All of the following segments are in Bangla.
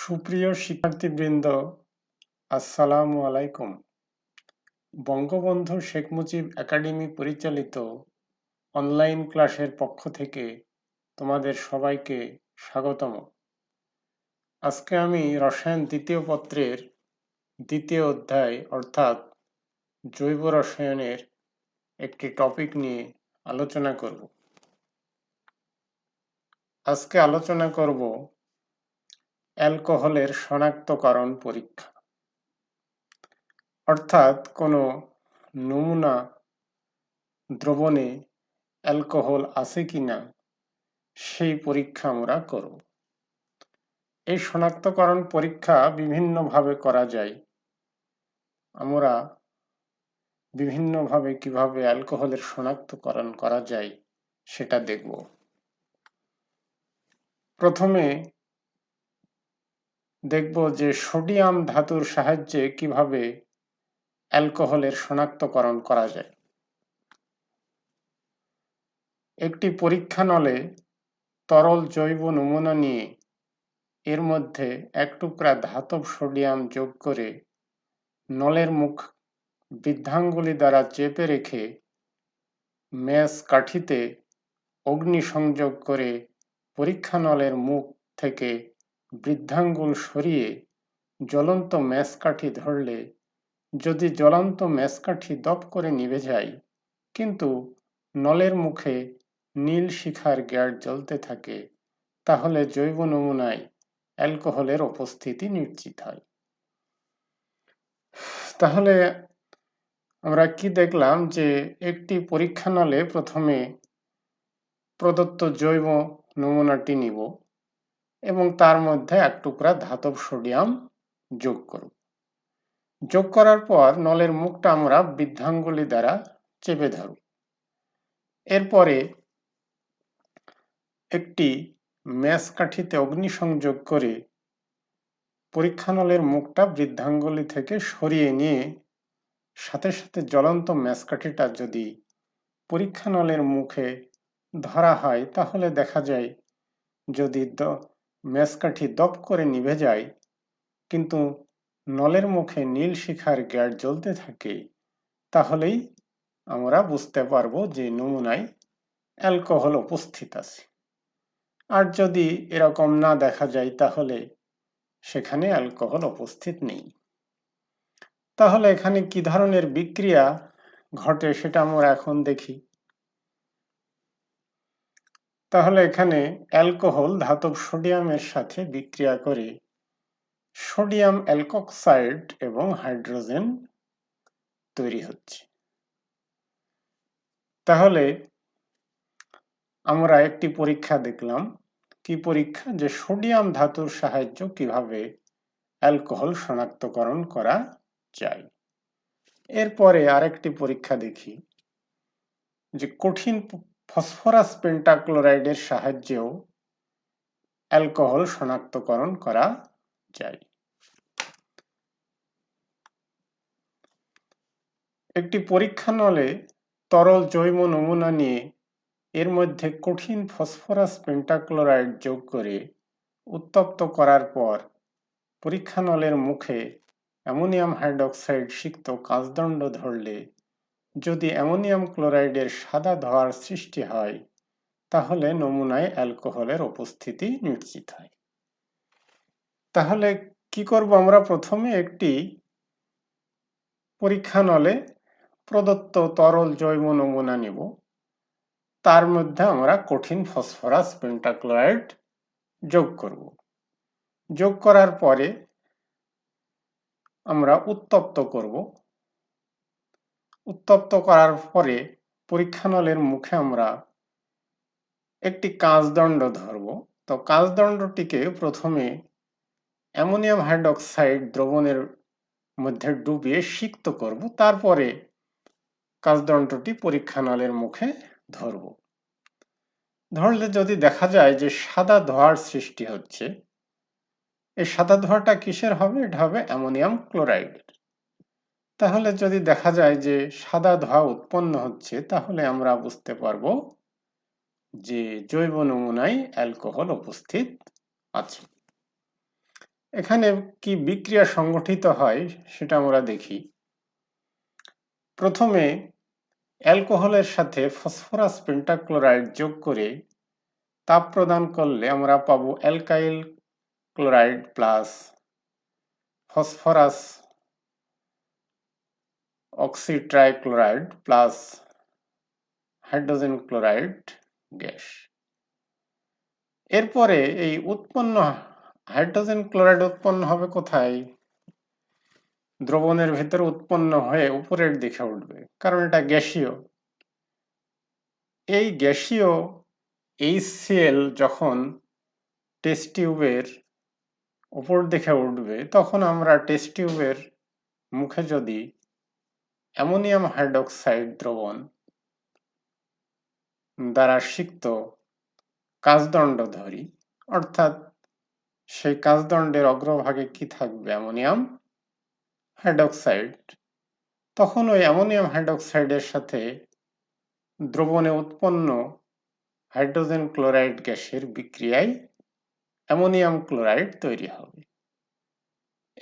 সুপ্রিয় শিক্ষার্থীবৃন্দ, আসসালামু আলাইকুম। বঙ্গবন্ধু শেখ মুজিব একাডেমি পরিচালিত অনলাইন ক্লাসের পক্ষ থেকে তোমাদের সবাইকে স্বাগতম। আজকে আমি রসায়ন দ্বিতীয় পত্রের দ্বিতীয় অধ্যায়, অর্থাৎ জৈব রসায়নের একটি টপিক নিয়ে আলোচনা করব। আজকে আলোচনা করব অ্যালকোহলের শনাক্তকরণ পরীক্ষা। অর্থাৎ কোনো নমুনা দ্রবণে অ্যালকোহল আছে কিনা, সেই পরীক্ষা আমরা করব। এই শনাক্তকরণ পরীক্ষা বিভিন্নভাবে করা যায়। আমরা বিভিন্নভাবে কীভাবে অ্যালকোহলের শনাক্তকরণ করা যায় সেটা দেখব। প্রথমে দেখব যে সোডিয়াম ধাতুর সাহায্যে কীভাবে অ্যালকোহলের শনাক্তকরণ করা যায়। একটি পরীক্ষা নলে তরল জৈব নমুনা নিয়ে এর মধ্যে এক টুকরা ধাতব সোডিয়াম যোগ করে নলের মুখ বৃদ্ধাঙ্গুলি দ্বারা চেপে রেখে ম্যাস কাঠিতে অগ্নি সংযোগ করে পরীক্ষা নলের মুখ থেকে বৃদ্ধাঙ্গুল সরিয়ে জ্বলন্ত ম্যাসকাঠি ধরলে, যদি জ্বলন্ত ম্যাসকাঠি দপ করে নিভে যায়, কিন্তু নলের মুখে নীল শিখার গ্যাট জ্বলতে থাকে, তাহলে জৈব নমুনায় অ্যালকোহলের উপস্থিতি নিশ্চিত হয়। তাহলে আমরা কি দেখলাম যে একটি পরীক্ষা নলে প্রথমে প্রদত্ত জৈব নমুনাটি নিব? এবং তার মধ্যে এক টুকরা ধাতব সোডিয়াম যোগ করব। যোগ করার পর নলের মুখটা আমরা বৃদ্ধাঙ্গুলি দ্বারা চেপে ধরব। এরপরে একটি ম্যাস কাঠিতে অগ্নিসংযোগ করে পরীক্ষা নলের মুখটা বৃদ্ধাঙ্গুলি থেকে সরিয়ে নিয়ে সাথে সাথে জ্বলন্ত ম্যাস কাঠিটা যদি পরীক্ষা নলের মুখে ধরা হয়, তাহলে দেখা যায় যদি মেসকাঠি দপ করে নিভে যায়, কিন্তু নলের মুখে নীল শিখার গ্যাট জ্বলতে থাকে। তাহলেই আমরা বুঝতে পারব যে নমুনায় অ্যালকোহল উপস্থিত আছে। আর যদি এরকম না দেখা যায়, তাহলে সেখানে অ্যালকোহল উপস্থিত নেই। তাহলে এখানে কি ধরনের বিক্রিয়া ঘটে সেটা আমরা এখন দেখি। তাহলে এখানে অ্যালকোহল ধাতব সোডিয়ামের সাথে বিক্রিয়া করে। সোডিয়াম অ্যালকক্সাইড এবং হাইড্রোজেন তৈরি হচ্ছে। তাহলে আমরা একটি পরীক্ষা দেখলাম, কি পরীক্ষা? যে সোডিয়াম ধাতুর সাহায্য কীভাবে অ্যালকোহল শনাক্তকরণ করা যায়। এরপরে আরেকটি পরীক্ষা দেখি, যে কঠিন ফসফরাস পেন্টাক্লোরাইডের সাহায্যেও অ্যালকোহল শনাক্তকরণ করা যায়। একটি পরীক্ষা নলে তরল জৈব নমুনা নিয়ে এর মধ্যে কঠিন ফসফরাস পেন্টাক্লোরাইড যোগ করে উত্তপ্ত করার পর পরীক্ষা নলের মুখে অ্যামোনিয়াম হাইড্রক্সাইড সিক্ত কাঁচদণ্ড ধরলে যদি অ্যামোনিয়াম ক্লোরাইডের সাদা ধোয়ার সৃষ্টি হয়, তাহলে নমুনায় অ্যালকোহলের উপস্থিতি নিশ্চিত হয়। তাহলে কি করব আমরা? প্রথমে একটি পরীক্ষা নলে প্রদত্ত তরল জৈব নমুনা নিব। তার মধ্যে আমরা কঠিন ফসফরাস পেন্টাক্লোরাইড যোগ করব। যোগ করার পরে আমরা উত্তপ্ত করব। উত্তপ্ত করার পরে পরীক্ষানলের মুখে আমরা একটি কাঁচদণ্ড ধরব। তো কাঁচদণ্ডটিকে প্রথমে অ্যামোনিয়াম হাইড্রক্সাইড দ্রবণের মধ্যে ডুবিয়ে সিক্ত করব। তারপরে কাঁচদণ্ডটি পরীক্ষানলের মুখে ধরব। ধরলে যদি দেখা যায় যে সাদা ধোয়ার সৃষ্টি হচ্ছে, এই সাদা ধোঁয়াটা কিসের হবে? এটা হবে অ্যামোনিয়াম ক্লোরাইডের। তাহলে যদি দেখা যায় যে সাদা ধোঁয়া উৎপন্ন হচ্ছে, তাহলে আমরা বুঝতে পারব যে জৈব নমুনায় অ্যালকোহল উপস্থিত আছে। এখানে কি বিক্রিয়া সংগঠিত হয় সেটা আমরা দেখি। প্রথমে অ্যালকোহলের সাথে ফসফরাস পেন্টাক্লোরাইড যোগ করে তাপ প্রদান করলে আমরা পাবো alkyl chloride plus phosphorus oxytrichloride plus hydrogen chloride gas এরপরে এই উৎপন্ন হাইড্রোজেন ক্লোরাইড উৎপন্ন হবে কোথায়? দ্রবণের ভেতরে উৎপন্ন হয়ে উপরের দিকে উঠবে, কারণ এটা গ্যাসীয়। এই গ্যাসীয় এইচসিএল যখন টেস্ট টিউবের উপর দিকে উঠবে, তখন আমরা টেস্ট টিউবের মুখে যদি অ্যামোনিয়াম হাইড্রোক্সাইড দ্রবণ দ্বারা সিক্ত কাজদণ্ড ধরি, অর্থাৎ সেই কাজদণ্ডের অগ্রভাগে কি থাকবে? Ammonium hydroxide. তখন ওই অ্যামোনিয়াম হাইড্রোক্সাইডের সাথে দ্রবণে উৎপন্ন হাইড্রোজেন ক্লোরাইড গ্যাসের বিক্রিয়ায় অ্যামোনিয়াম ক্লোরাইড তৈরি হবে।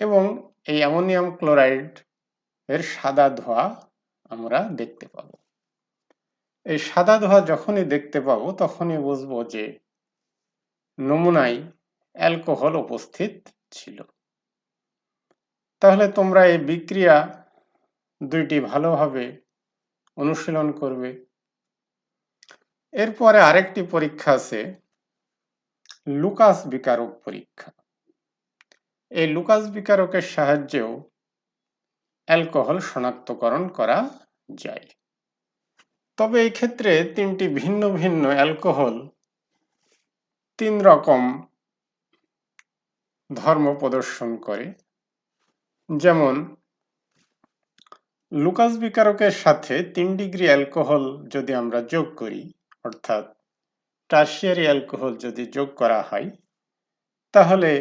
এবং এই অ্যামোনিয়াম ক্লোরাইড এর সাদা ধোঁয়া আমরা দেখতে পাব। এই সাদা ধোঁয়া যখনই দেখতে পাবো, তখনই বুঝব যে নমুনায় অ্যালকোহল উপস্থিত ছিল। তাহলে তোমরা এই বিক্রিয়া দুইটি ভালোভাবে অনুশীলন করবে। এরপরে আরেকটি পরীক্ষা আছে, লুকাস বিকারক পরীক্ষা। এই লুকাস বিকারকের সাহায্যেও অ্যালকোহল শনাক্তকরণ করা যায়। তবে এই ক্ষেত্রে তিনটি ভিন্ন ভিন্ন অ্যালকোহল, তিন রকম ধর্ম প্রদর্শন করে। যেমন, লুকাস বিকারকের সাথে তিন ডিগ্রি অ্যালকোহল যদি আমরা যোগ করি, অর্থাৎ টার্সিয়ারি অ্যালকোহল যদি যোগ করা হয়, তাহলে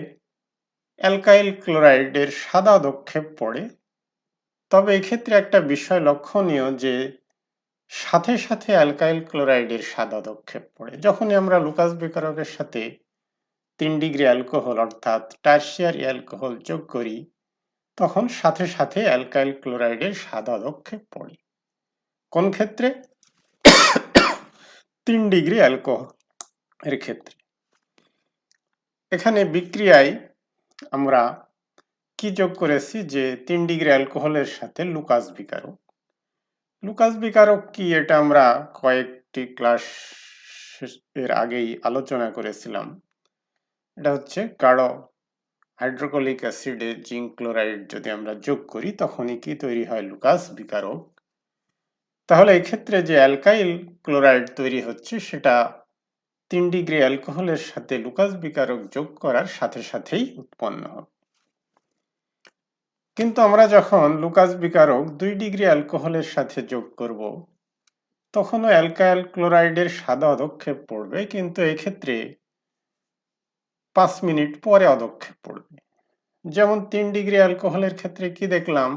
অ্যালকাইল ক্লোরাইডের সাদা দক্ষেপ পড়ে তবে এক্ষেত্রে একটা বিষয় লক্ষণীয় যে, সাথে সাথে অ্যালকাইল ক্লোরাইডের সাদা দক্ষেপ পড়ে যখনই আমরা লুকাস বিকারকের সাথে তিন ডিগ্রি অ্যালকোহল অর্থাৎ টার্সিয়ারি অ্যালকোহল যোগ করি, তখন সাথে সাথে অ্যালকাইল ক্লোরাইডের সাদা দক্ষেপ পড়ে। কোন ক্ষেত্রে? তিন ডিগ্রি অ্যালকোহল এর ক্ষেত্রে। এখানে বিক্রিয়ায় আমরা কি যোগ করেছি? যে তিন ডিগ্রি অ্যালকোহলের সাথে লুকাস বিকারক লুকাস বিকারক কি এটা আমরা কয়েকটি ক্লাস এর আগেই আলোচনা করেছিলাম। এটা হচ্ছে গাঢ় হাইড্রোকলিক অ্যাসিডে জিঙ্ক ক্লোরাইড যদি আমরা যোগ করি, তখনই কি তৈরি হয় লুকাস বিকারক তাহলে এক্ষেত্রে যে অ্যালকাইল ক্লোরাইড তৈরি হচ্ছে, সেটা তিন ডিগ্রি অ্যালকোহলের সাথে লুকাস বিকারক যোগ করার সাথে সাথেই উৎপন্ন। হবে কিন্তু আমরা যখন লুকাস বিকারক দুই ডিগ্রি অ্যালকোহলের সাথে যোগ করব, তখনও অ্যালকাইল ক্লোরাইডের সাদা অদক্ষেপ পড়বে, কিন্তু এক্ষেত্রে পাঁচ মিনিট পরে অদক্ষেপ পড়বে। যেমন তিন ডিগ্রি অ্যালকোহলের ক্ষেত্রে কি দেখলাম?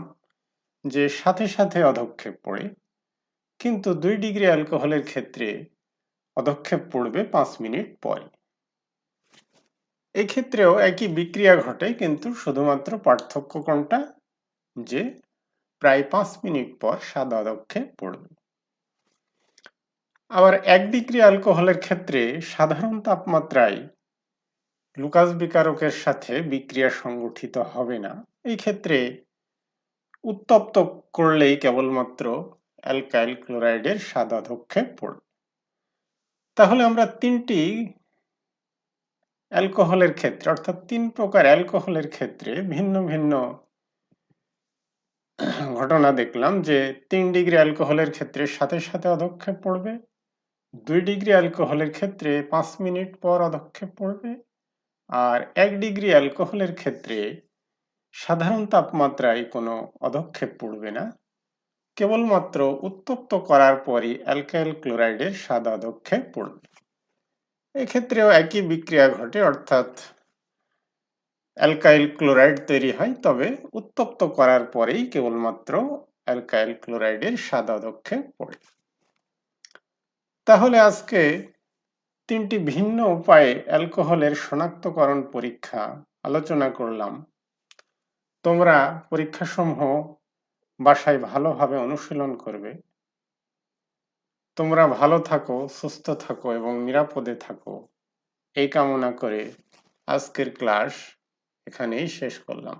যে সাথে সাথে অধক্ষেপ পড়ে, কিন্তু দুই ডিগ্রি অ্যালকোহলের ক্ষেত্রে অধক্ষেপ পড়বে পাঁচ মিনিট পরে। এক্ষেত্রেও একই বিক্রিয়া ঘটে, কিন্তু শুধুমাত্র পার্থক্য কোনটা? যে প্রায় পাঁচ মিনিট পর সাদা অধক্ষেপ পড়বে। আবার এক ডিগ্রি অ্যালকোহলের ক্ষেত্রে সাধারণ তাপমাত্রায় লুকাস বিকারকের সাথে বিক্রিয়া সংগঠিত হবে না। এই ক্ষেত্রে উত্তপ্ত করলেই কেবলমাত্র অ্যালকাইল ক্লোরাইডের সাদা ধক্ষে পড়বে। তাহলে আমরা তিনটি অ্যালকোহলের ক্ষেত্রে, অর্থাৎ তিন প্রকার অ্যালকোহলের ক্ষেত্রে ভিন্ন ভিন্ন ঘটনা দেখলাম যে তিন ডিগ্রি অ্যালকোহলের ক্ষেত্রে সাথে সাথে অধক্ষেপ পড়বে, দুই ডিগ্রি অ্যালকোহলের ক্ষেত্রে পাঁচ মিনিট পর অধক্ষেপ পড়বে, আর এক ডিগ্রি অ্যালকোহলের ক্ষেত্রে সাধারণ তাপমাত্রায় কোনো অধক্ষেপ পড়বে না। কেবলমাত্র উত্তপ্ত করার পরই অ্যালকাইল ক্লোরাইডের সাদা অধক্ষেপ পড়বে। এক্ষেত্রেও একই বিক্রিয়া ঘটে, অর্থাৎ অ্যালকাইল ক্লোরাইড তৈরি হয়, তবে উত্তপ্ত করার পরেই কেবলমাত্র অ্যালকাইল ক্লোরাইডের সাদা অধক্ষেপ পড়ে। তাহলে আজকে তিনটি ভিন্ন উপায়ে অ্যালকোহলের শনাক্তকরণ পরীক্ষা আলোচনা করলাম। তোমরা পরীক্ষাসমূহ বাসায় ভালোভাবে অনুশীলন করবে। তোমরা ভালো থাকো, সুস্থ থাকো এবং নিরাপদে থাকো। এই কামনা করে আজকের ক্লাস এখানেই শেষ করলাম।